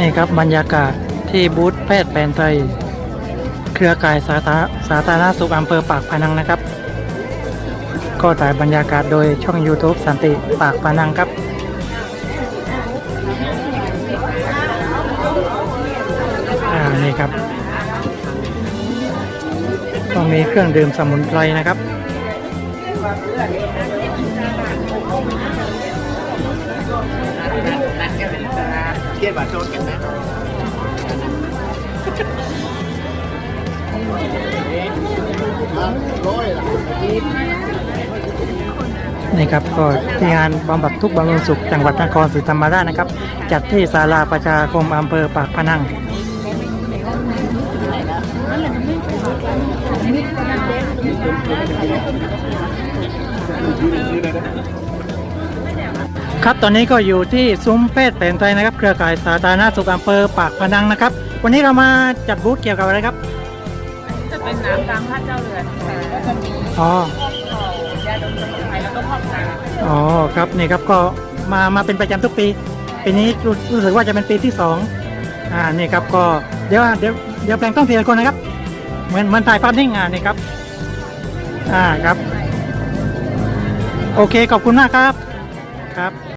นี่ครับบรรยากาศที่บูธแพทย์แผนไทย เครือข่ายสาธาสาธารณสุขอำเภอปากพนังนะครับ ก็ถ่ายบรรยากาศโดยช่อง YouTube สันติปากพนังครับอ่านี่ครับก็มีเครื่องดื่มสมุนไพรนะครับ เครียดบาดโจนกันนะร้อยละนี่ครับก็ที่งานบำบัดทุกข์บำรุงสุขจังหวัดนครศรีธรรมราชนะครับ จัดที่ศาลาประชาคมอำเภอปากพนัง ครับตอนนี้ก็อยู่ที่ซุ้มแพทย์แผนไทยนะครับ เครือข่ายสาธารณสุขอำเภอปากพนังนะครับ วันนี้เรามาจัดบูธเกี่ยวกับอะไรครับจะเป็นน้ำตามพระเจ้าเรือนค่ะก็จะมีอ๋อพอกเข่ายาดมสมุนไพรแล้วก็พอกน้ำอ๋อครับนี่ครับก็มามาเป็นประจำทุกปีปีนี้รู้รู้สึกว่าจะเป็นปีที่สองอ่านี่ครับก็เดี๋ยวเดี๋ยวเดี๋ยวแปลงต้องทีละคนนะครับ เหมือนเหมือนถ่ายภาพนิ่งอ่านี่ครับอ่าครับ โอเคขอบคุณมากครับครับ